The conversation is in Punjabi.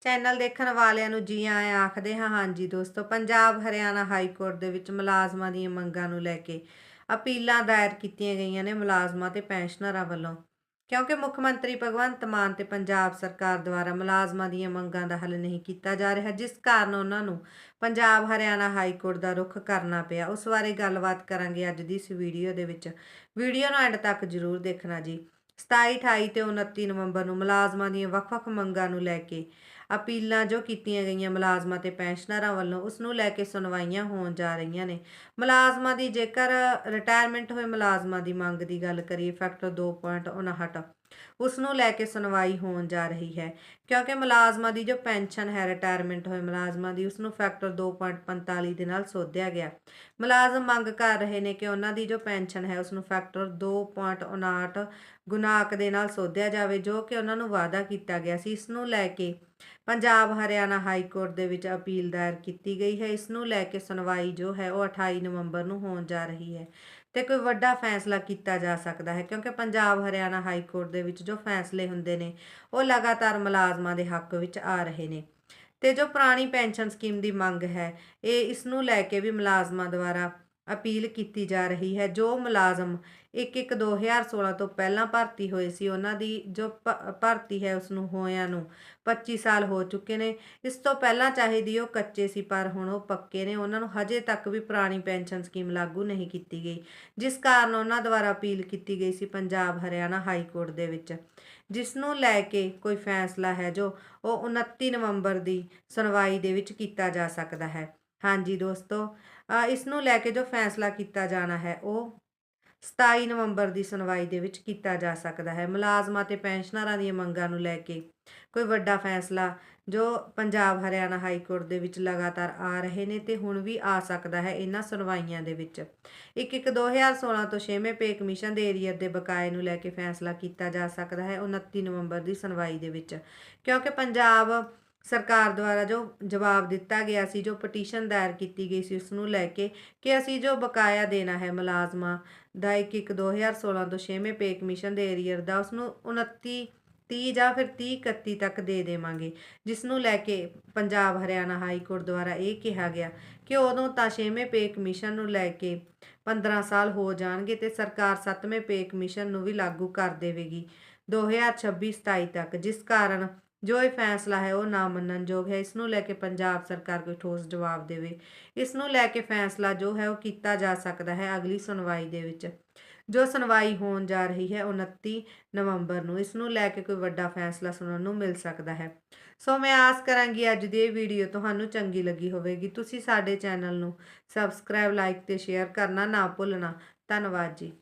ਚੈਨਲ ਦੇਖਣ ਵਾਲਿਆਂ ਨੂੰ ਜੀ ਆਇਆਂ ਆਖਦੇ ਹਾਂ, ਹਾਂਜੀ ਦੋਸਤੋ, ਪੰਜਾਬ ਹਰਿਆਣਾ ਹਾਈ ਕੋਰਟ ਦੇ ਵਿੱਚ ਮੁਲਾਜ਼ਮਾਂ ਦੀਆਂ ਮੰਗਾਂ ਨੂੰ ਲੈ ਕੇ ਅਪੀਲਾਂ ਦਾਇਰ ਕੀਤੀਆਂ ਗਈਆਂ ਨੇ ਮੁਲਾਜ਼ਮਾਂ ਤੇ ਪੈਨਸ਼ਨਰਾਂ ਵੱਲੋਂ। ਕਿਉਂਕਿ ਮੁੱਖ ਮੰਤਰੀ ਭਗਵੰਤ ਮਾਨ ਤੇ ਪੰਜਾਬ ਸਰਕਾਰ ਦੁਆਰਾ ਮੁਲਾਜ਼ਮਾਂ ਦੀਆਂ ਮੰਗਾਂ ਦਾ ਹੱਲ ਨਹੀਂ ਕੀਤਾ ਜਾ ਰਿਹਾ, ਜਿਸ ਕਾਰਨ ਉਹਨਾਂ ਨੂੰ ਪੰਜਾਬ ਹਰਿਆਣਾ ਹਾਈ ਕੋਰਟ ਦਾ ਰੁਖ ਕਰਨਾ ਪਿਆ। ਉਸ ਬਾਰੇ ਗੱਲਬਾਤ ਕਰਾਂਗੇ ਅੱਜ ਦੀ ਇਸ ਵੀਡੀਓ ਦੇ ਵਿੱਚ। ਵੀਡੀਓ ਨੂੰ ਐਂਡ ਤੱਕ ਜ਼ਰੂਰ ਦੇਖਣਾ ਜੀ। 27 28 ਤੇ 29 ਨਵੰਬਰ ਨੂੰ ਮੁਲਾਜ਼ਮਾਂ ਦੀਆਂ ਵੱਖ-ਵੱਖ ਮੰਗਾਂ ਨੂੰ ਲੈ ਕੇ ਅਪੀਲਾਂ ਜੋ ਕੀਤੀਆਂ ਗਈਆਂ ਮੁਲਾਜ਼ਮਾਂ ਤੇ ਪੈਨਸ਼ਨਰਾਂ ਵੱਲੋਂ, ਉਸ ਨੂੰ ਲੈ ਕੇ ਸੁਣਵਾਈਆਂ ਹੋਣ ਜਾ ਰਹੀਆਂ ਨੇ। ਮੁਲਾਜ਼ਮਾਂ ਦੀ ਜੇਕਰ ਰਿਟਾਇਰਮੈਂਟ ਹੋਏ ਮੁਲਾਜ਼ਮਾਂ ਦੀ ਮੰਗ ਦੀ ਗੱਲ ਕਰੀਏ ਫੈਕਟਰ 2.59 ਉਸ ਨੂੰ ਲੈ ਕੇ ਸੁਣਵਾਈ ਹੋਣ ਜਾ ਰਹੀ ਹੈ। ਕਿਉਂਕਿ ਮੁਲਾਜ਼ਮਾਂ ਦੀ ਜੋ ਪੈਨਸ਼ਨ ਹੈ ਰਿਟਾਇਰਮੈਂਟ ਹੋਏ ਮੁਲਾਜ਼ਮਾਂ ਦੀ, ਉਸ ਨੂੰ ਫੈਕਟਰ 2.45 ਦੇ ਨਾਲ ਸੋਧਿਆ ਗਿਆ। ਮੁਲਾਜ਼ਮ ਮੰਗ ਕਰ ਰਹੇ ਨੇ ਕਿ ਉਹਨਾਂ ਦੀ ਜੋ ਪੈਨਸ਼ਨ ਹੈ, ਉਸ ਨੂੰ ਫੈਕਟਰ 2.59 ਗੁਣਾਕ ਦੇ ਨਾਲ ਸੋਧਿਆ ਜਾਵੇ, ਜੋ ਕਿ ਉਹਨਾਂ ਨੂੰ ਵਾਅਦਾ ਕੀਤਾ ਗਿਆ ਸੀ। ਇਸ ਨੂੰ ਲੈ ਕੇ ਪੰਜਾਬ ਹਰਿਆਣਾ ਹਾਈ ਕੋਰਟ ਦੇ ਵਿੱਚ ਅਪੀਲ ਦਾਇਰ ਕੀਤੀ ਗਈ ਹੈ। ਇਸ ਨੂੰ ਲੈ ਕੇ ਸੁਣਵਾਈ ਜੋ ਹੈ ਉਹ 28 ਨਵੰਬਰ ਨੂੰ ਹੋਣ ਜਾ ਰਹੀ ਹੈ ਤੇ ਕੋਈ ਵੱਡਾ ਫੈਸਲਾ ਕੀਤਾ ਜਾ ਸਕਦਾ ਹੈ ਕਿਉਂਕਿ ਪੰਜਾਬ ਹਰਿਆਣਾ ਹਾਈ ਕੋਰਟ ਦੇ ਵਿੱਚ ਜੋ ਫੈਸਲੇ ਹੁੰਦੇ ਨੇ, ਉਹ ਲਗਾਤਾਰ ਮੁਲਾਜ਼ਮਾਂ ਦੇ ਹੱਕ ਵਿੱਚ ਆ ਰਹੇ ਨੇ। ਤੇ ਜੋ ਪੁਰਾਣੀ ਪੈਨਸ਼ਨ ਸਕੀਮ ਦੀ ਮੰਗ ਹੈ, ਇਹ ਇਸ ਨੂੰ ਲੈ ਕੇ ਵੀ ਮੁਲਾਜ਼ਮਾਂ ਦੁਆਰਾ ਅਪੀਲ ਕੀਤੀ ਜਾ ਰਹੀ ਹੈ। ਜੋ ਮੁਲਾਜ਼ਮ 1-1 2016 ਤੋਂ ਪਹਿਲਾਂ ਭਰਤੀ ਹੋਏ ਸੀ, ਉਹਨਾਂ ਦੀ ਜੋ ਭਰਤੀ ਹੈ ਉਸ ਨੂੰ ਹੋਇਆਂ ਨੂੰ 25 ਸਾਲ ਹੋ ਚੁੱਕੇ ਨੇ। ਇਸ ਤੋਂ ਪਹਿਲਾਂ ਚਾਹੀਦੀ ਉਹ ਕੱਚੇ ਸੀ, ਪਰ ਹੁਣ ਉਹ ਪੱਕੇ ਨੇ। ਉਹਨਾਂ ਨੂੰ ਹਜੇ ਤੱਕ ਵੀ ਪੁਰਾਣੀ ਪੈਨਸ਼ਨ ਸਕੀਮ ਲਾਗੂ ਨਹੀਂ ਕੀਤੀ ਗਈ, ਜਿਸ ਕਾਰਨ ਉਹਨਾਂ ਦੁਆਰਾ ਅਪੀਲ ਕੀਤੀ ਗਈ ਸੀ ਪੰਜਾਬ ਹਰਿਆਣਾ ਹਾਈ ਕੋਰਟ ਦੇ ਵਿੱਚ, ਜਿਸ ਨੂੰ ਲੈ ਕੇ ਕੋਈ ਫੈਸਲਾ ਹੈ ਜੋ ਉਹ 29 ਨਵੰਬਰ ਦੀ ਸੁਣਵਾਈ ਦੇ ਵਿੱਚ ਕੀਤਾ ਜਾ ਸਕਦਾ ਹੈ। ਹਾਂਜੀ ਦੋਸਤੋ ਇਸ ਨੂੰ ਲੈ ਕੇ ਜੋ ਫੈਸਲਾ ਕੀਤਾ ਜਾਣਾ ਹੈ, ਉਹ 27 ਨਵੰਬਰ ਦੀ ਸੁਣਵਾਈ ਦੇ ਵਿੱਚ ਕੀਤਾ ਜਾ ਸਕਦਾ ਹੈ। ਮੁਲਾਜ਼ਮਾਂ ਤੇ ਪੈਨਸ਼ਨਰਾਂ ਦੀਆਂ ਮੰਗਾਂ ਨੂੰ ਲੈ ਕੇ ਕੋਈ ਵੱਡਾ ਫੈਸਲਾ, ਜੋ ਪੰਜਾਬ, ਹਰਿਆਣਾ ਹਾਈ ਕੋਰਟ ਦੇ ਵਿੱਚ ਲਗਾਤਾਰ ਆ ਰਹੇ ਨੇ ਤੇ ਹੁਣ ਵੀ ਆ ਸਕਦਾ ਹੈ ਇਹਨਾਂ ਸੁਣਵਾਈਆਂ ਦੇ ਵਿੱਚ। 1-1 2016 ਤੋਂ 6ਵੇਂ ਪੇ ਕਮਿਸ਼ਨ ਦੇ ਏਰੀਅਰ ਦੇ ਬਕਾਏ ਨੂੰ ਲੈ ਕੇ ਫੈਸਲਾ ਕੀਤਾ ਜਾ ਸਕਦਾ ਹੈ 29 ਨਵੰਬਰ ਦੀ ਸੁਣਵਾਈ ਦੇ ਵਿੱਚ, ਕਿਉਂਕਿ ਪੰਜਾਬ ਸਰਕਾਰ ਦੁਆਰਾ ਜੋ ਜਵਾਬ ਦਿੱਤਾ ਗਿਆ ਸੀ, ਜੋ ਪਟੀਸ਼ਨ ਦਾਇਰ ਕੀਤੀ ਗਈ ਸੀ ਉਸ ਨੂੰ ਲੈ ਕੇ ਕਿ ਅਸੀਂ ਜੋ ਬਕਾਇਆ ਦੇਣਾ ਹੈ ਮੁਲਾਜ਼ਮਾਂ ਦਾ 1-1 2016 ਤੋਂ 6ਵੇਂ ਪੇ ਕਮਿਸ਼ਨ ਦੇ ਏਰੀਅਰ ਦਾ ਉਸ ਨੂੰ 29 30 ਜਾਂ ਫਿਰ 30 31 ਤੱਕ ਦੇ ਦੇਵਾਂਗੇ। ਜਿਸ ਨੂੰ ਲੈ ਕੇ ਪੰਜਾਬ ਹਰਿਆਣਾ ਹਾਈ ਕੋਰਟ ਦੁਆਰਾ ਇਹ ਕਿਹਾ ਗਿਆ ਕਿ ਉਦੋਂ ਤਾਂ 6ਵੇਂ ਪੇ ਕਮਿਸ਼ਨ ਨੂੰ ਲੈ ਕੇ 15 ਸਾਲ ਹੋ ਜਾਣਗੇ ਤੇ ਸਰਕਾਰ 7ਵੇਂ ਪੇ ਕਮਿਸ਼ਨ ਨੂੰ ਵੀ ਲਾਗੂ ਕਰ ਦੇਵੇਗੀ 2026-27 ਤੱਕ, ਜਿਸ ਕਾਰਨ ਜੋ ਇਹ ਫੈਸਲਾ ਹੈ, ਉਹ ਨਾ ਮੰਨਣਯੋਗ ਹੈ। ਇਸ ਨੂੰ ਲੈ ਕੇ ਪੰਜਾਬ ਸਰਕਾਰ ਕੋਈ ਠੋਸ ਜਵਾਬ ਦੇਵੇ। ਇਸ ਨੂੰ ਲੈ ਕੇ ਫੈਸਲਾ ਜੋ ਹੈ, ਉਹ ਕੀਤਾ ਜਾ ਸਕਦਾ ਹੈ ਅਗਲੀ ਸੁਣਵਾਈ ਦੇ ਵਿੱਚ। ਜੋ ਸੁਣਵਾਈ ਹੋਣ ਜਾ ਰਹੀ ਹੈ 29 ਨਵੰਬਰ ਨੂੰ ਇਸ ਨੂੰ ਲੈ ਕੇ ਕੋਈ ਵੱਡਾ ਫੈਸਲਾ ਸੁਣਨ ਨੂੰ ਮਿਲ ਸਕਦਾ ਹੈ। ਸੋ ਮੈਂ ਆਸ ਕਰਾਂਗੀ ਅੱਜ ਦੀ ਇਹ ਵੀਡੀਓ ਤੁਹਾਨੂੰ ਚੰਗੀ ਲੱਗੀ ਹੋਵੇਗੀ। ਤੁਸੀਂ ਸਾਡੇ ਚੈਨਲ ਨੂੰ ਸਬਸਕ੍ਰਾਈਬ, ਲਾਈਕ ਤੇ ਸ਼ੇਅਰ ਕਰਨਾ ਨਾ ਭੁੱਲਣਾ। ਧੰਨਵਾਦ ਜੀ।